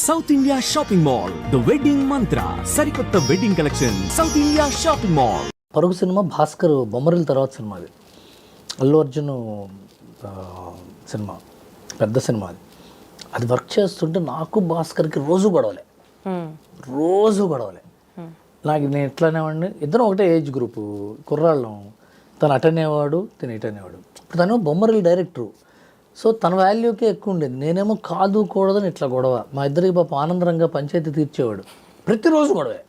South India shopping mall the wedding Mantra సరికొత్త wedding collection South India shopping mall Parugu cinema Bhaskar Bommarillu తర్వాత cinema అది. Allu Arjun cinema పెద్ద cinema అది. అది work చేస్తుంటే నాకు భాస్కర్కి రోజు గొడవలే. రోజు గొడవలే. నాకు నేను ఎట్లానేవాడిని ఇద్దరం ఒకటే ఏజ్ గ్రూపు కుర్రాళ్ళం. తను అటెండ్ అయ్యేవాడు తను ఇటు అనేవాడు ఇప్పుడు తను బొమ్మరిల్ డైరెక్టరు. సో తన వాల్యూకే ఎక్కువ ఉండేది. నేనేమో కాదు కూడదని ఇట్లా గొడవ. మా ఇద్దరికి పాప ఆనందరంగా పంచాయతీ తీర్చేవాడు. ప్రతిరోజు గొడవే.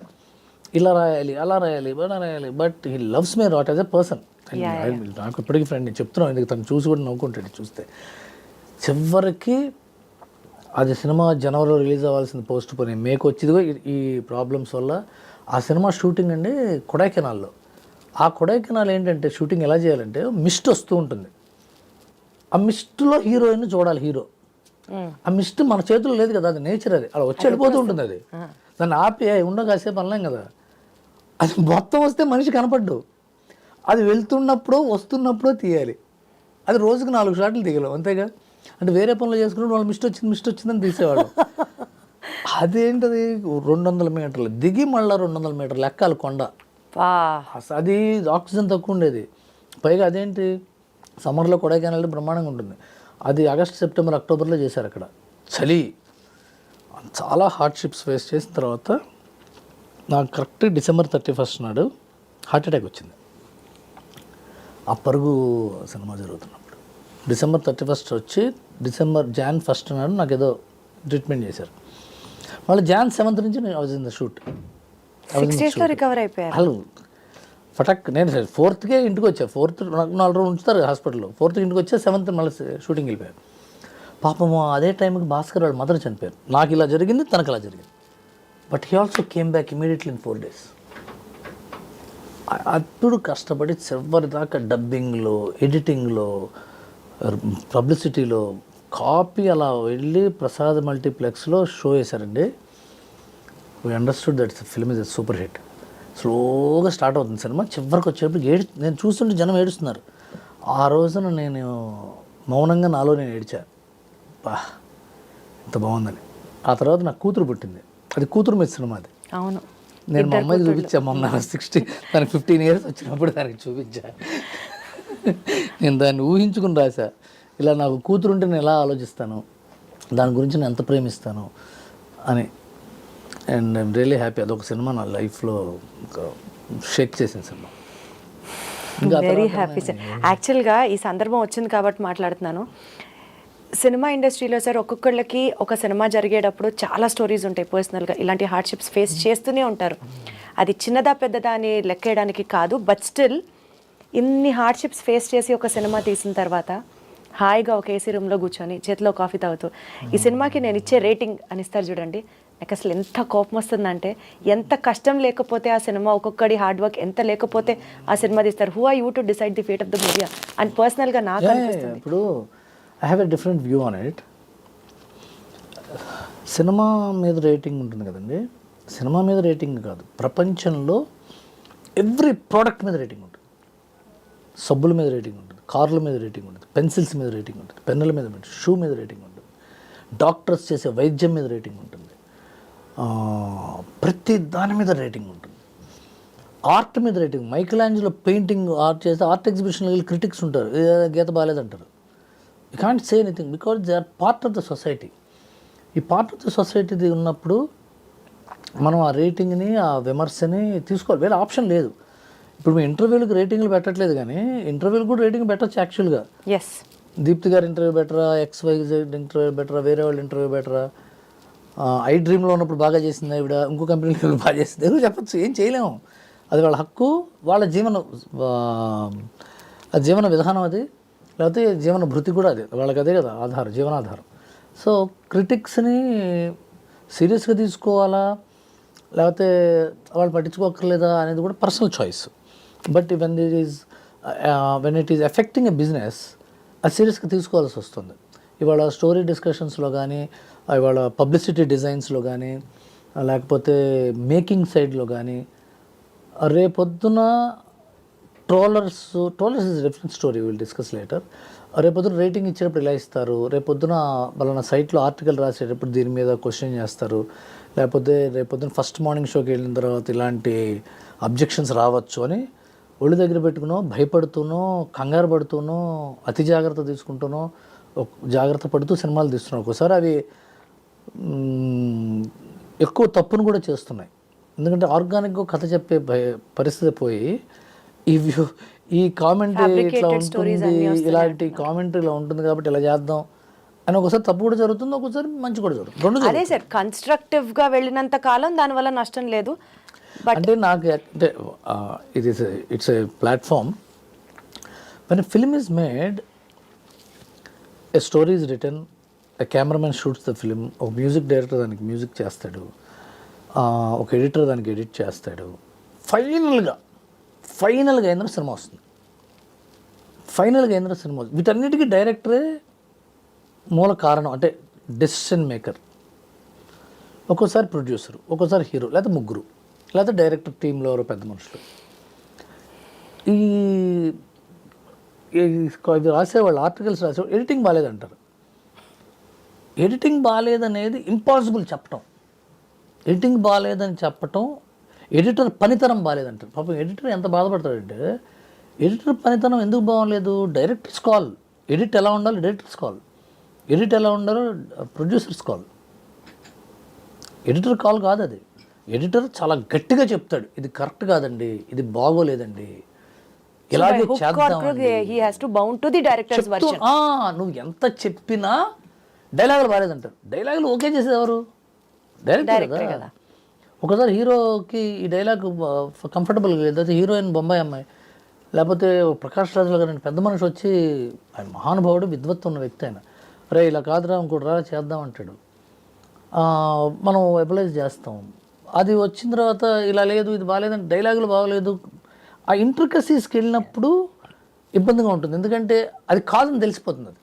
ఇలా రాయాలి అలా రాయాలి ఇలా రాయాలి. But he loves my rat as a person నాకు ఇప్పటికీ ఫ్రెండ్ నేను చెప్తున్నాను ఎందుకు తను చూసి కూడా నవ్వుకుంటాడు చూస్తే. చివరికి అది సినిమా జనవరిలో రిలీజ్ అవ్వాల్సింది పోస్ట్ పోయి మేకు వచ్చిదిగో ఈ ప్రాబ్లమ్స్ వల్ల. ఆ సినిమా షూటింగ్ అండి కొడైకెనాల్లో. ఆ కొడైకెనాల్ ఏంటంటే షూటింగ్ ఎలా చేయాలంటే మిస్ట్ వస్తూ ఉంటుంది. ఆ మిస్ట్లో హీరోయిన్ చూడాలి హీరో. ఆ మిస్ట్ మన చేతుల్లో లేదు కదా అది నేచర్ అది. అలా వచ్చి వెళ్ళిపోతూ ఉంటుంది అది. దాన్ని ఆపి "ఏయ్, ఉండో కాసేపు అనలేం కదా. అది మొత్తం వస్తే మనిషి కనపడ్డు. అది వెళ్తున్నప్పుడు వస్తున్నప్పుడు తీయాలి. అది రోజుకు నాలుగు షాట్లు దిగలేం అంతేగా? అంటే వేరే పనులు చేసుకున్నప్పుడు వాళ్ళు మిస్ట్ వచ్చింది మిస్ట్ వచ్చిందని తీసేవాడు. అదేంటది? రెండు వందల మీటర్లు. దిగి మళ్ళీ రెండు వందల మీటర్లు ఎక్కాలి కొండ. అది ఆక్సిజన్ తక్కువ ఉండేది. పైగా అదేంటి? సమ్మర్లో కొడైకెనాల్ బ్రహ్మాండంగా ఉంటుంది. అది ఆగస్ట్ సెప్టెంబర్ అక్టోబర్లో చేశారు అక్కడ. చలి చాలా హార్డ్షిప్స్ ఫేస్ చేసిన తర్వాత నాకు కరెక్ట్ డిసెంబర్ థర్టీ ఫస్ట్ నాడు హార్ట్ అటాక్ వచ్చింది. ఆ పరుగు సినిమా జరుగుతున్నప్పుడు. డిసెంబర్ థర్టీ ఫస్ట్ వచ్చి డిసెంబర్ జాన్ ఫస్ట్ నాడు నాకు ఏదో ట్రీట్మెంట్ చేశారు. మళ్ళీ జాన్ సెవెంత్ నుంచి నేను was in the shoot recover అయిపోయారు. హలో ఫటక్ నేను ఫోర్త్కే ఇంటికి వచ్చా ఫోర్త్ నాకు నాలుగు రోజులు ఉంచుతారు హాస్పిటల్లో. ఫోర్త్ ఇంటికి వచ్చా సెవెంత్ మళ్ళీ షూటింగ్ వెళ్ళిపోయాను పాపము అదే టైంకి భాస్కర్ వాళ్ళ మదర్ చనిపోయారు. నాకు ఇలా జరిగింది తనకు అలా జరిగింది. But he also came back immediately in four days. అప్పుడు కష్టపడి చివరి దాకా డబ్బింగ్లో ఎడిటింగ్లో పబ్లిసిటీలో కాపీ అలా వెళ్ళి ప్రసాద్ మల్టీప్లెక్స్లో షో వేశారండి. We understood that film is super hit స్లోగా స్టార్ట్ అవుతుంది సినిమా. చివరికి వచ్చేటప్పుడు ఏడు నేను చూస్తుంటే జనం ఏడుస్తున్నారు. ఆ రోజున నేను మౌనంగా నాలో నేను ఏడ్చా. బా ఎంత బాగుందని. ఆ తర్వాత నాకు కూతురు పుట్టింది. అది కూతురు మీద సినిమా అది. అవును. నేను మా అమ్మాయికి చూపించా మొన్న సిక్స్టీ దానికి ఫిఫ్టీన్ ఇయర్స్ వచ్చినప్పుడు దానికి చూపించా. నేను దాన్ని ఊహించుకుని రాసా ఇలా నాకు కూతురుంటే నేను ఎలా ఆలోచిస్తాను? దాని గురించి నేను ఎంత ప్రేమిస్తాను? అని. అండ్ ఐమ్ రియలీ హ్యాపీ అదొక సినిమా నా లైఫ్లో ఒక షేక్ చేసిన సినిమా. వెరీ హ్యాపీ సార్ యాక్చువల్గా ఈ సందర్భం వచ్చింది కాబట్టి మాట్లాడుతున్నాను. సినిమా ఇండస్ట్రీలో సార్ ఒక్కొక్కళ్ళకి ఒక సినిమా జరిగేటప్పుడు చాలా స్టోరీస్ ఉంటాయి పర్సనల్గా. ఇలాంటి హార్డ్షిప్స్ ఫేస్ చేస్తూనే ఉంటారు. అది చిన్నదా పెద్దదా అని లెక్కేయడానికి కాదు. బట్ స్టిల్ ఇన్ని హార్డ్షిప్స్ ఫేస్ చేసి ఒక సినిమా తీసిన తర్వాత హాయిగా ఒక ఏసీ రూమ్లో కూర్చొని చేతిలో కాఫీ తాగుతూ ఈ సినిమాకి నేను ఇచ్చే రేటింగ్ అని ఇస్తారు చూడండి. నాకు అసలు ఎంత కోపం వస్తుందంటే ఎంత కష్టం లేకపోతే ఆ సినిమా ఒక్కొక్కడి హార్డ్ వర్క్ ఎంత లేకపోతే ఆ సినిమా తీస్తారు. Who are you to decide the fate of the movie and పర్సనల్గా నాకు అనిపిస్తుంది. ఇప్పుడు I have a different view on it cinema మీద రేటింగ్ ఉంటుంది కదండి. సినిమా మీద రేటింగ్ కాదు. ప్రపంచంలో ఎవ్రీ ప్రోడక్ట్ మీద రేటింగ్ ఉంటుంది. సబ్బుల మీద రేటింగ్ ఉంటుంది. కార్ల మీద రేటింగ్ ఉంటుంది. పెన్సిల్స్ మీద రేటింగ్ ఉంటుంది. పెన్నుల మీద షూ మీద రేటింగ్ ఉంటుంది. డాక్టర్స్ చేసే వైద్యం మీద రేటింగ్ ఉంటుంది. ప్రతి దాని మీద రేటింగ్ ఉంటుంది. ఆర్ట్ మీద rating. Michelangelo painting art చేస్తే ఆర్ట్ ఎగ్జిబిషన్లో వెళ్ళి క్రిటిక్స్ ఉంటారు. "ఏ, గీత బాగాలేదంటారు you can't say anything because they are part of the society ఈ పార్ట్ ఆఫ్ ద సొసైటీ ఉన్నప్పుడు మనం ఆ రేటింగ్ని ఆ విమర్శని తీసుకోవాలి. వేరే ఆప్షన్ లేదు. ఇప్పుడు మీ ఇంటర్వ్యూలకు రేటింగ్లు పెట్టట్లేదు కానీ ఇంటర్వ్యూలు కూడా రేటింగ్ పెట్టచ్చు యాక్చువల్గా ఎస్ దీప్తి గారి ఇంటర్వ్యూ బెటరా ఎక్స్ వై ఇంటర్వ్యూ బెటరా వేరే వాళ్ళ ఇంటర్వ్యూ బెటరా? ఐ డ్రీమ్లో ఉన్నప్పుడు బాగా చేసింది ఆవిడ ఇంకో కంపెనీలో బాగా చేసింది. ఎవరు చెప్పచ్చు ఏం చేయలేము. అది వాళ్ళ హక్కు వాళ్ళ జీవన జీవన విధానం అది. లేకపోతే జీవన భృతి కూడా అది. వాళ్ళకి అదే కదా ఆధారం జీవనాధారం. సో క్రిటిక్స్ని సీరియస్గా తీసుకోవాలా? లేకపోతే వాళ్ళు పట్టించుకోకర్లేదా అనేది కూడా personal choice. But when it is when it is affecting a business అది సీరియస్గా తీసుకోవాల్సి వస్తుంది. ఇవాళ స్టోరీ డిస్కషన్స్లో కానీ ఇవాళ పబ్లిసిటీ డిజైన్స్లో కానీ లేకపోతే మేకింగ్ సైడ్లో కానీ రేపొద్దున trollers trollers is different story will discuss later. రేపొద్దున రేటింగ్ ఇచ్చేటప్పుడు ఇలా ఇస్తారు? రేపొద్దున వాళ్ళ సైట్లో ఆర్టికల్ రాసేటప్పుడు దీని మీద క్వశ్చన్ చేస్తారు. లేకపోతే రేపొద్దున ఫస్ట్ మార్నింగ్ షోకి వెళ్ళిన తర్వాత ఇలాంటి అబ్జెక్షన్స్ రావచ్చు అని ఒళ్ళు దగ్గర పెట్టుకునో భయపడుతూనో కంగారు పడుతూనో అతి జాగ్రత్త తీసుకుంటూనో జాగ్రత్త పడుతూ సినిమాలు తీస్తున్నాను ఒకసారి అవి ఎక్కువ తప్పును కూడా చేస్తున్నాయి. ఎందుకంటే ఆర్గానిక్గా కథ చెప్పే పరిస్థితి పోయి ఈ వ్యూ ఈ కామెంటరీ ఇట్లా ఉంటుంది ఇలాంటి కామెంటరీ ఇలా ఉంటుంది కాబట్టి ఇలా చేద్దాం అని ఒకసారి తప్పు కూడా జరుగుతుంది ఒకసారి మంచి కూడా జరుగుతుంది. రెండు అదే సార్ కన్స్ట్రక్టివ్గా వెళ్ళినంత కాలం దానివల్ల నష్టం లేదు. అంటే నాకు అంటే ఇది it's a platform when film is made a story is return a cameraman shoots the film ఒక మ్యూజిక్ డైరెక్టర్ దానికి మ్యూజిక్ చేస్తాడు ఒక ఎడిటర్ దానికి ఎడిట్ చేస్తాడు. ఫైనల్గా ఫైనల్గా ఏంద్ర సినిమా వస్తుంది. ఫైనల్గా ఏంద్ర సినిమా వస్తుంది. వీటన్నిటికీ డైరెక్టరే మూల కారణం అంటే డెసిషన్ మేకర్ ఒక్కోసారి ప్రొడ్యూసర్ ఒక్కోసారి హీరో లేకపోతే ముగ్గురు లేకపోతే డైరెక్టర్ టీంలో ఎవరో పెద్ద మనుషులు. ఈ ఇది రాసేవాళ్ళు ఆర్టికల్స్ రాసేవాళ్ళు ఎడిటింగ్ బాగాలేదంటారు ఎడిటింగ్ బాగాలేదనేది ఇంపాసిబుల్ చెప్పటం. ఎడిటింగ్ బాగాలేదని చెప్పటం ఎడిటర్ పనితనం బాగాలేదంటారు పాపం ఎడిటర్ ఎంత బాధపడతాడంటే ఎడిటర్ పనితనం ఎందుకు బాగోలేదు డైరెక్టర్స్ కాల్ ఎడిట్ ఎలా ఉండాలి డైరెక్టర్స్ కాల్ ఎడిట్ ఎలా ఉండాలో ప్రొడ్యూసర్స్ కాల్ ఎడిటర్ కాల్ కాదు అది ఎడిటర్ చాలా గట్టిగా చెప్తాడు. ఇది కరెక్ట్ కాదండి ఇది బాగోలేదండి. ఇలాగే చేద్దాం he has to bound to the director's version నువ్వు ఎంత చెప్పినా డైలాగులు బాగాలేదంటారు డైలాగులు ఓకే చేసేది ఎవరు డైరెక్టర్ కదా. ఒకసారి హీరోకి ఈ డైలాగ్ కంఫర్టబుల్ లేకపోతే హీరోయిన్ బొంబాయి అమ్మాయి లేకపోతే ప్రకాష్ రాజుల గారు పెద్ద మనిషి వచ్చి ఆయన మహానుభావుడు విద్వత్తు ఉన్న వ్యక్తి ఆయన. రే ఇలా కాదురా ఇంకోటి రా చేద్దాం అంటాడు. ఆ, మనం ఎబలైజ్ చేస్తాం. అది వచ్చిన తర్వాత ఇలా లేదు ఇది బాగాలేదంటే డైలాగులు బాగలేదు ఆ ఇంట్రికసీస్కి వెళ్ళినప్పుడు ఇబ్బందిగా ఉంటుంది. ఎందుకంటే అది కాదని తెలిసిపోతుంది అది.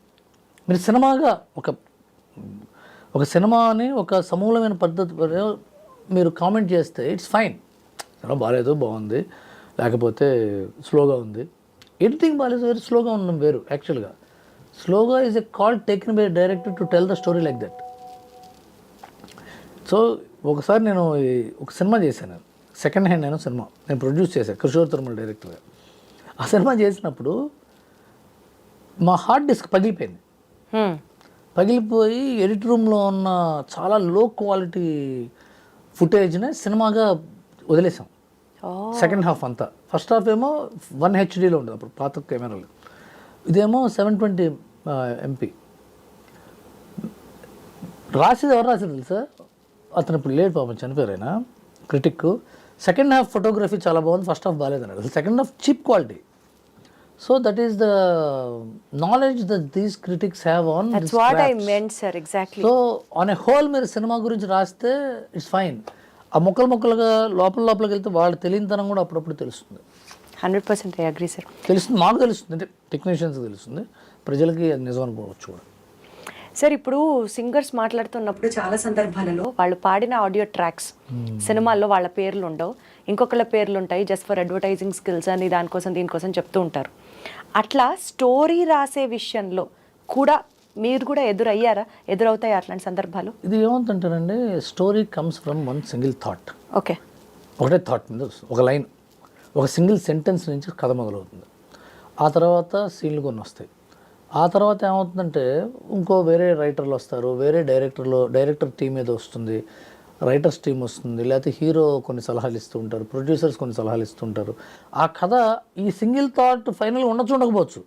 మీరు సినిమాగా ఒక ఒక సినిమాని ఒక సమూలమైన పద్ధతి మీరు కామెంట్ చేస్తే ఇట్స్ ఫైన్ సినిమా బాగాలేదు బాగుంది. లేకపోతే స్లోగా ఉంది. ఎడిటింగ్ బాగాలేదు వేరు స్లోగా ఉండడం వేరు యాక్చువల్గా స్లోగా is a call taken by director to tell the story like that so ఒకసారి నేను ఒక సినిమా చేశాను. సెకండ్ హ్యాండ్ నేను సినిమా. నేను ప్రొడ్యూస్ చేశాను కిషోర్ తిరుమల డైరెక్టర్గా. ఆ సినిమా చేసినప్పుడు మా హార్డ్ డిస్క్ పగిలిపోయింది. పగిలిపోయి ఎడిట్ రూమ్లో ఉన్న చాలా లో క్వాలిటీ ఫుటేజ్ని సినిమాగా వదిలేసాం. సెకండ్ హాఫ్ అంతా. ఫస్ట్ హాఫ్ ఏమో వన్ హెచ్డీలో ఉండేది అప్పుడు పాత కెమెరాలు. ఇదేమో సెవెన్ ట్వంటీ ఎంపీ. రాసేది ఎవరు రాసేది తెలుసా? అతను ఇప్పుడు లేట్ పాపం చనిపోయారు ఆయన క్రిటిక్ సెకండ్ హాఫ్ ఫోటోగ్రఫీ చాలా బాగుంది first half బాగాలేదన్నాడు second half cheap quality. So that is the knowledge that these critics have on what I meant sir exactly so on a whole మీరు సినిమా గురించి రాస్తే it's fine ఆ ముక్కలు ముక్కలుగా లోపల లోపలికి వెళ్తే వాళ్ళు తెలియనితనం కూడా అప్పుడప్పుడు తెలుస్తుంది. హండ్రెడ్ పర్సెంట్ అగ్రీ సార్ తెలుస్తుంది మాకు తెలుస్తుంది అంటే టెక్నీషియన్స్కి తెలుస్తుంది. ప్రజలకి అది నిజం అనుకోవచ్చు కూడా. సార్ ఇప్పుడు సింగర్స్ మాట్లాడుతున్నప్పుడు చాలా సందర్భాలలో వాళ్ళు పాడిన ఆడియో ట్రాక్స్ సినిమాల్లో వాళ్ళ పేర్లు ఉండవు. ఇంకొకళ్ళ పేర్లు ఉంటాయి జస్ట్ ఫర్ అడ్వర్టైజింగ్ స్కిల్స్ అని దానికోసం దీనికోసం చెప్తూ ఉంటారు. అట్లా స్టోరీ రాసే విషయంలో కూడా మీరు కూడా ఎదురయ్యారా? ఎదురవుతాయి అట్లాంటి సందర్భాలు? ఇది ఏమవుతుంటారంటే story comes from one single thought okay. ఒకటే థాట్ మీద ఒక లైన్ ఒక సింగిల్ సెంటెన్స్ నుంచి కథ మొదలవుతుంది. ఆ తర్వాత సీన్లు కొన్ని వస్తాయి. ఆ తర్వాత ఏమవుతుందంటే ఇంకో వేరే రైటర్లు వస్తారు వేరే డైరెక్టర్లో డైరెక్టర్ టీం ఏదో వస్తుంది రైటర్స్ టీం వస్తుంది లేకపోతే హీరో కొన్ని సలహాలు ఇస్తూ ఉంటారు ప్రొడ్యూసర్స్ కొన్ని సలహాలు ఇస్తుంటారు ఆ కథ ఈ సింగిల్ థాట్ ఫైనల్ ఉండొచ్చు ఉండకపోవచ్చు.